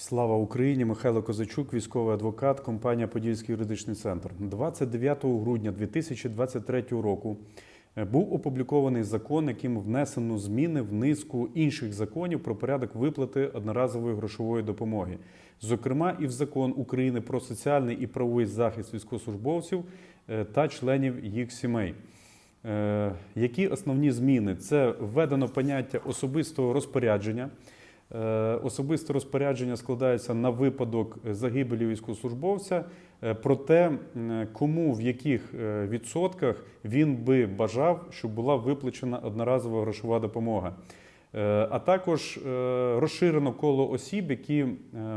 Слава Україні! Михайло Козачук, військовий адвокат, компанія Подільський юридичний центр. 29 грудня 2023 року е, був опублікований закон, яким внесено зміни в низку інших законів про порядок виплати одноразової грошової допомоги. Зокрема, і в закон України про соціальний і правовий захист військовослужбовців е, та членів їх сімей. Е, Які основні зміни? Це введено поняття особистого розпорядження. Е, Особисте розпорядження складається на випадок загибелі військовослужбовця е, про те, кому в яких е, відсотках він би бажав, щоб була виплачена одноразова грошова допомога. А також розширено коло осіб, які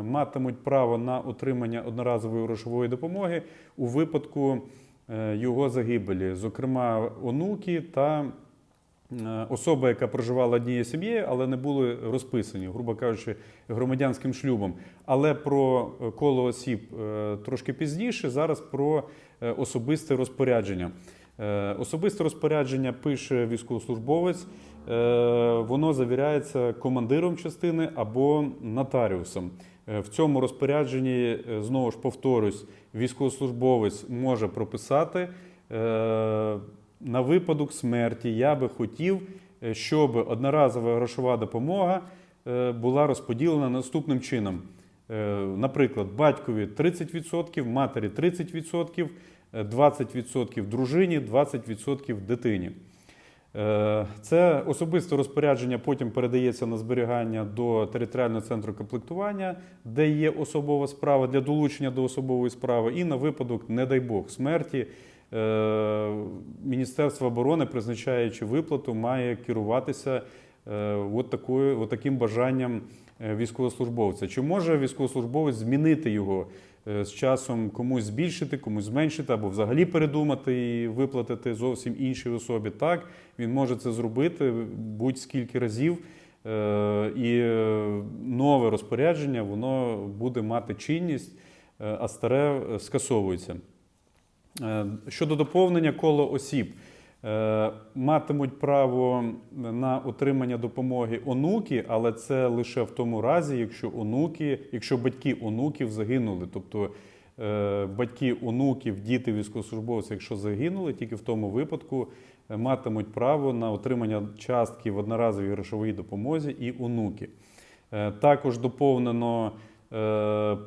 матимуть право на отримання одноразової грошової допомоги у випадку його загибелі, зокрема онуки та особа, яка проживала однією сім'єю, але не були розписані, грубо кажучи, громадянським шлюбом. Але про е, коло осіб е, трошки пізніше. Зараз про е, особисте розпорядження. Е, Особисте розпорядження пише військовослужбовець. е, Воно завіряється командиром частини або нотаріусом. Е, В цьому розпорядженні е, знову ж повторюсь, військовослужбовець може прописати. На випадок смерті я би хотів, е, щоб одноразова грошова допомога е, була розподілена наступним чином. Е, Наприклад, батькові 30%, матері 30%, е, 20% дружині, 20% дитині. Це особисте розпорядження потім передається на зберігання до територіального центру комплектування, де є особова справа для долучення до особової справи, і на випадок, не дай Бог, смерті. Е, Міністерство оборони, призначаючи виплату, має керуватися е, от такою, от таким бажанням е, військовослужбовця. Чи може військовослужбовець змінити його з часом комусь збільшити, комусь зменшити, або взагалі передумати і виплатити зовсім іншій особі? Так, він може це зробити будь-скільки разів. І нове розпорядження воно буде мати чинність, а старе скасовується. Е, Щодо доповнення коло осіб, е, матимуть право на отримання допомоги онуки, але це лише в тому разі, якщо онуки, якщо батьки онуків загинули. Тобто е, батьки онуків, діти військовослужбовців, якщо загинули, тільки в тому випадку матимуть право на отримання частки в одноразовій грошовій допомозі і онуки. Також доповнено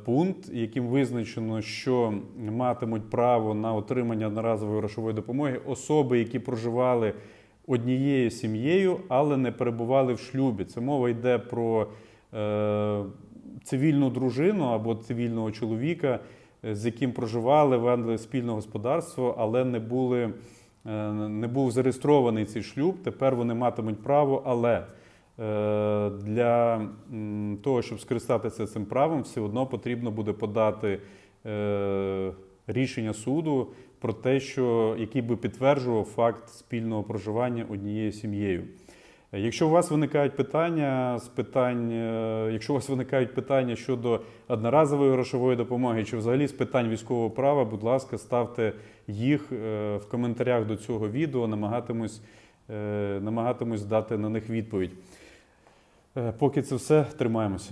пункт, яким визначено, що матимуть право на отримання одноразової грошової допомоги особи, які проживали однією сім'єю, але не перебували в шлюбі. Це мова йде про е, цивільну дружину або цивільного чоловіка, е, з яким проживали, вели спільне господарство, але не були. е, Не був зареєстрований цей шлюб, тепер вони матимуть право, але Е, Для того, щоб скористатися цим правом, все одно потрібно буде подати е, рішення суду про те, що який би підтверджував факт спільного проживання однією сім'єю. Е, Якщо у вас виникають питання з питань, е, якщо у вас виникають питання щодо одноразової грошової допомоги чи взагалі з питань військового права, будь ласка, ставте їх е, в коментарях до цього відео, намагатимусь, е, намагатимусь дати на них відповідь. Е, Поки це все, тримаємося.